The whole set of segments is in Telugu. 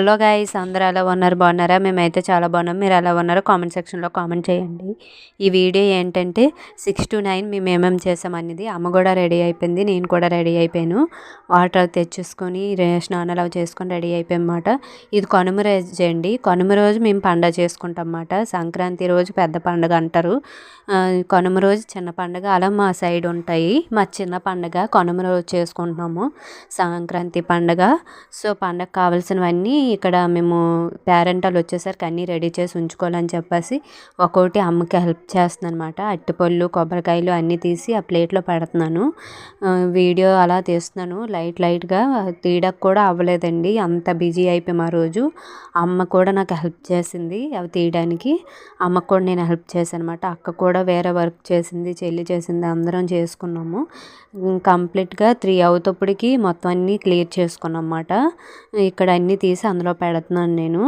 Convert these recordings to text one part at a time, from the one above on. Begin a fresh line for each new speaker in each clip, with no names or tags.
హలో గాయస్ అందరూ ఎలా ఉన్నారు? బాగున్నారా? మేమైతే చాలా బాగున్నాం. మీరు ఎలా ఉన్నారో కామెంట్ సెక్షన్లో కామెంట్ చేయండి. ఈ వీడియో ఏంటంటే సిక్స్ టు నైన్ మేము ఏమేమి చేసాం అనేది అమ్మ కూడా రెడీ అయిపోయింది నేను కూడా రెడీ అయిపోయాను. వాటర్ తెచ్చేసుకొని స్నానాలు అవి చేసుకొని రెడీ అయిపోయామన్నమాట. ఇది కనుమ రోజు అండి. కనుమ రోజు మేము పండగ చేసుకుంటాం అన్నమాట సంక్రాంతి రోజు పెద్ద పండుగ అంటారు. కనుమ రోజు చిన్న పండుగ అలా మా సైడ్ ఉంటాయి. మా చిన్న పండుగ కనుమ రోజు చేసుకుంటున్నాము. సంక్రాంతి పండుగ. సో పండగ కావాల్సినవన్నీ ఇక్కడ మేము పేరెంట్ వాళ్ళు వచ్చేసరికి అన్నీ రెడీ చేసి ఉంచుకోవాలని చెప్పేసి ఒక్కొక్కటి అమ్మకి హెల్ప్ చేస్తున్నాను అనమాట అట్టిపళ్ళు కొబ్బరికాయలు అన్నీ తీసి ఆ ప్లేట్లో పెడుతున్నాను. వీడియో అలా తీస్తున్నాను. లైట్ లైట్గా తీయడానికి కూడా అవ్వలేదండి. అంత బిజీ అయిపోయాం ఆ రోజు. అమ్మ కూడా నాకు హెల్ప్ చేసింది అవి తీయడానికి. అమ్మకు కూడా నేను హెల్ప్ చేశాను అనమాట అక్క కూడా వేరే వర్క్ చేసింది చెల్లి చేసింది అందరం చేసుకున్నాము. కంప్లీట్గా త్రీ అవుతప్పటికి మొత్తం అన్నీ క్లియర్ చేసుకున్నాం అన్నమాట. ఇక్కడ అన్నీ తీసి అందులో పెడుతున్నాను నేను.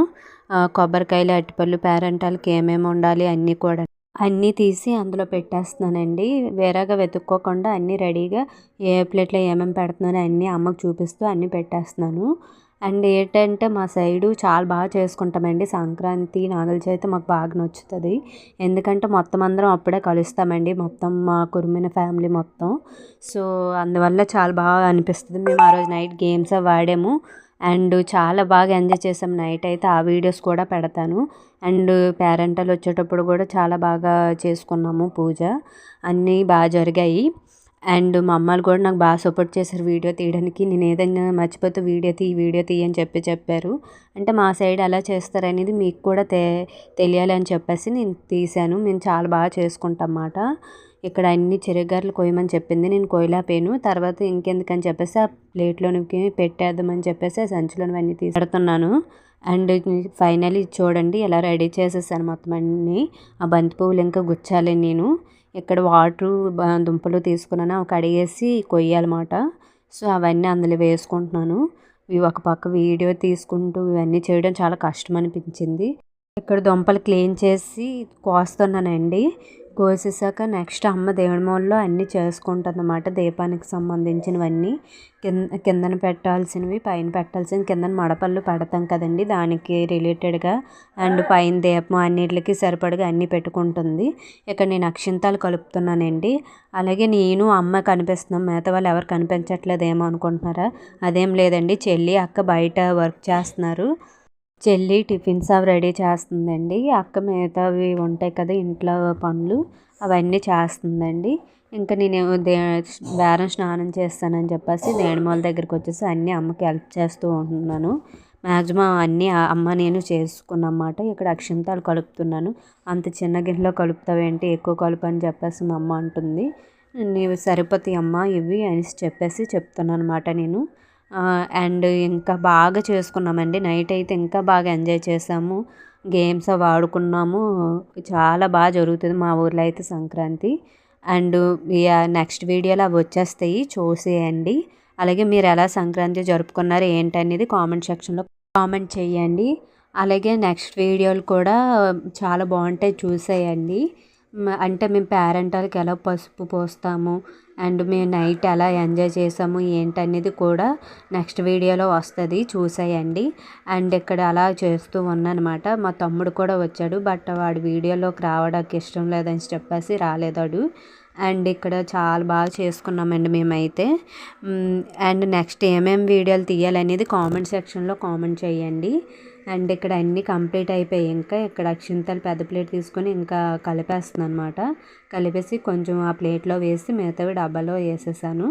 కొబ్బరికాయలు అరటిపళ్ళు పేరెంటాలకి ఏమేమి ఉండాలి అన్నీ కూడా అన్నీ తీసి అందులో పెట్టేస్తున్నానండి. వేరేగా వెతుక్కోకుండా అన్నీ రెడీగా ఏ ప్లేట్లో ఏమేమి పెడుతున్నానో అన్నీ అమ్మకు చూపిస్తూ అన్నీ పెట్టేస్తున్నాను. అండ్ ఏంటంటే మా సైడు చాలా బాగా చేసుకుంటామండి. సంక్రాంతి నాగల చవితి మాకు బాగా నచ్చుతుంది. ఎందుకంటే మొత్తం అందరం అప్పుడే కలుస్తామండి. మొత్తం మా కురిమిన ఫ్యామిలీ మొత్తం. సో అందువల్ల చాలా బాగా అనిపిస్తుంది. మేము ఆ రోజు నైట్ గేమ్స్ వాడాము ఆడాము. అండ్ చాలా బాగా ఎంజాయ్ చేసాం నైట్ అయితే. ఆ వీడియోస్ కూడా పెడతాను. అండ్ పేరెంటలు వచ్చేటప్పుడు కూడా చాలా బాగా చేసుకున్నాము పూజ. అన్నీ బాగా జరిగాయి. అండ్ మా అమ్మాలు కూడా నాకు బాగా సపోర్ట్ చేశారు వీడియో తీయడానికి. నేను ఏదైనా మర్చిపోతే వీడియో తీ వీడియో తీయని చెప్పి చెప్పారు. అంటే మా సైడ్ ఎలా చేస్తారనేది మీకు కూడా తె తెలియాలి అని చెప్పేసి నేను తీశాను. మేము చాలా బాగా చేసుకుంటాం అన్నమాట. ఇక్కడ అన్ని చెరగారులు కొయ్యమని చెప్పింది. నేను కోయలేకపోయాను తర్వాత ఇంకెందుకని చెప్పేసి ఆ ప్లేట్లోనికి పెట్టేద్దామని చెప్పేసి ఆ సంచిలోని అన్నీ తీసి పెడుతున్నాను. అండ్ ఫైనలీ చూడండి ఎలా రెడీ చేసేసాను మొత్తం అన్నీ. ఆ బంతి పువ్వులు ఇంకా గుచ్చాలి నేను. ఇక్కడ వాటరు దుంపలు తీసుకున్నాను. అవి కడిగేసి కొయ్యాలన్నమాట. సో అవన్నీ అందులో వేసుకుంటున్నాను. ఇవి ఒక పక్క వీడియో తీసుకుంటూ ఇవన్నీ చేయడం చాలా కష్టం అనిపించింది. ఇక్కడ దుంపలు క్లీన్ చేసి కోస్తున్నానండి. కోసేసాక నెక్స్ట్ అమ్మ దేవుడి మూలలో అన్నీ చేసుకుంటుంది అన్నమాట దీపానికి సంబంధించినవన్నీ కింద కిందన పెట్టాల్సినవి పైన పెట్టాల్సినవి కిందన మడపళ్ళు పెడతాం కదండి. దానికి రిలేటెడ్గా అండ్ పైన దీపం అన్నిటికి సరిపడగా అన్నీ పెట్టుకుంటుంది. ఇక్కడ నేను అక్షింతాలు కలుపుతున్నానండి. అలాగే నేను అమ్మ కనిపిస్తున్నాం. మిగతా వాళ్ళు ఎవరు కనిపించట్లేదేమో అనుకుంటున్నారా? అదేం లేదండి. చెల్లి అక్క బయట వర్క్ చేస్తున్నారు. చెల్లి టిఫిన్స్ అవి రెడీ చేస్తుందండి. అక్క మిగతావి ఉంటాయి కదా ఇంట్లో పనులు అవన్నీ చేస్తుందండి. ఇంకా నేను దే బేరం స్నానం చేస్తానని చెప్పేసి దేణమాల దగ్గరికి వచ్చేసి అన్నీ అమ్మకి హెల్ప్ చేస్తూ ఉంటున్నాను. మ్యాక్సిమం అన్నీ అమ్మ నేను చేసుకున్నమాట. ఇక్కడ అక్షంతాలు కలుపుతున్నాను. అంత చిన్న గిన్నెలో కలుపుతావేంటి? ఎక్కువ కలుపు అని చెప్పేసి మా అమ్మ అంటుంది. నీవు సరిపోతాయి అమ్మ ఇవి అనేసి చెప్పేసి చెప్తున్నాను అనమాట నేను. అండ్ ఇంకా బాగా చేసుకున్నామండి. నైట్ అయితే ఇంకా బాగా ఎంజాయ్ చేసాము. గేమ్స్ అవి ఆడుకున్నాము. చాలా బాగా జరుగుతుంది మా ఊర్లో అయితే సంక్రాంతి. అండ్ నెక్స్ట్ వీడియోలో అవి వచ్చేస్తాయి. చూసేయండి. అలాగే మీరు ఎలా సంక్రాంతి జరుపుకున్నారు ఏంటనేది కామెంట్ సెక్షన్లో కామెంట్ చేయండి. అలాగే నెక్స్ట్ వీడియోలు కూడా చాలా బాగుంటాయి. చూసేయండి. అంటే మేము పేరెంటాలకి ఎలా పసుపు పోస్తాము అండ్ మేము నైట్ ఎలా ఎంజాయ్ చేసాము ఏంటనేది కూడా నెక్స్ట్ వీడియోలో వస్తుంది చూసేయండి. అండ్ ఇక్కడ అలా చేస్తూ ఉన్నానమాట. మా తమ్ముడు కూడా వచ్చాడు బట్ వాడి వీడియోలోకి రావడానికి ఇష్టం లేదని చెప్పేసి రాలేదాడు అండ్ ఇక్కడ చాలా బాగా చేసుకున్నామండి మేమైతే. అండ్ నెక్స్ట్ ఏమేమి వీడియోలు తీయాలనేది కామెంట్ సెక్షన్లో కామెంట్ చేయండి. అండ్ ఇక్కడ అన్నీ కంప్లీట్ అయిపోయాయి ఇంకా ఇక్కడ అక్షింతలు పెద్ద ప్లేట్ తీసుకొని ఇంకా కలిపేస్తుంది అనమాట కలిపేసి కొంచెం ఆ ప్లేట్లో వేసి మిగతావి డబ్బాలో వేసేసాను.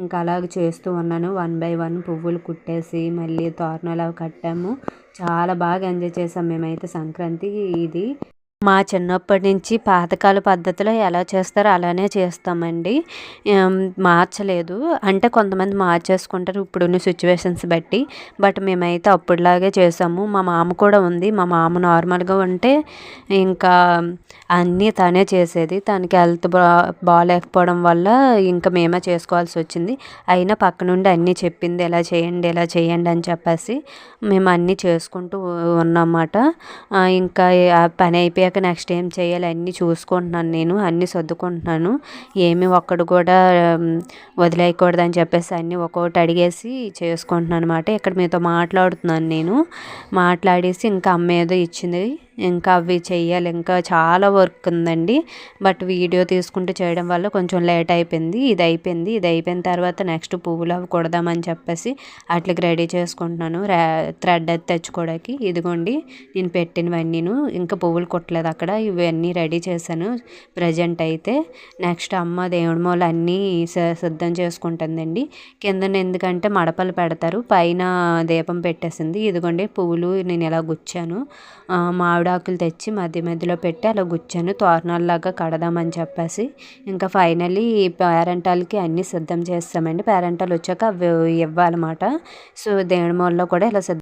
ఇంకా అలాగ చేస్తూ ఉన్నాను. వన్ బై వన్ పువ్వులు కుట్టేసి మళ్ళీ తోరణాలు అవి కట్టాము. చాలా బాగా ఎంజాయ్ చేసాం మేమైతే సంక్రాంతి ఇది. మా చిన్నప్పటి నుంచి పాతకాల పద్ధతిలో ఎలా చేస్తారో అలానే చేస్తామండి. మార్చలేదు. అంటే కొంతమంది మార్చేసుకుంటారు ఇప్పుడున్న సిచ్యువేషన్స్ బట్టి. బట్ మేమైతే అప్పుడులాగే చేసాము. మా మామ కూడా ఉంది. మా మామ నార్మల్గా ఉంటే ఇంకా అన్నీ తనే చేసేది. తనకి హెల్త్ బా బాగాలేకపోవడం వల్ల ఇంకా మేమే చేసుకోవాల్సి వచ్చింది. అయినా పక్క నుండి అన్నీ చెప్పింది ఎలా చేయండి ఎలా చేయండి అని చెప్పేసి మేము అన్నీ చేసుకుంటూ ఉన్నమాట ఇంకా పని అయిపోయాక వచ్చాక నెక్స్ట్ ఏం చేయాలి? అన్నీ చూసుకుంటున్నాను నేను అన్నీ సర్దుకుంటున్నాను. ఏమి ఒక్కడు కూడా వదిలేయకూడదు అని చెప్పేసి అన్నీ ఒక్కొక్కటి అడిగేసి చేసుకుంటున్నాను అనమాట ఇక్కడ మీతో మాట్లాడుతున్నాను నేను. మాట్లాడేసి ఇంకా అమ్మ ఏదో ఇచ్చింది. ఇంకా అవి చేయాలి. ఇంకా చాలా వర్క్ ఉందండి. బట్ వీడియో తీసుకుంటూ చేయడం వల్ల కొంచెం లేట్ అయిపోయింది. ఇది అయిపోయింది. ఇది అయిపోయిన తర్వాత నెక్స్ట్ పువ్వులు అవి కొడదామని చెప్పేసి అట్లకి రెడీ చేసుకుంటున్నాను. థ్రెడ్ అది తెచ్చుకోవడానికి. ఇదిగోండి నేను పెట్టినవన్నీను. ఇంకా పువ్వులు కుట్టలేదు అక్కడ. ఇవన్నీ రెడీ చేశాను. ప్రజెంట్ అయితే నెక్స్ట్ అమ్మ దేవుడి మూల అన్నీ సిద్ధం చేసుకుంటుందండి. కిందన ఎందుకంటే మడపలు పెడతారు. పైన దీపం పెట్టేసింది. ఇదిగోండి పువ్వులు నేను ఇలా గుచ్చాను. మామిడాకులు తెచ్చి మధ్య మధ్యలో పెట్టి అలా గుచ్చాను. తోరణాల్లాగా కడదామని చెప్పేసి ఇంకా ఫైనలీ పేరెంటాలకి అన్నీ సిద్ధం చేస్తామండి. పేరెంటాలు వచ్చాక అవి ఇవ్వాలన్నమాట. సో దేవుడి మూలలో కూడా ఇలా సిద్ధం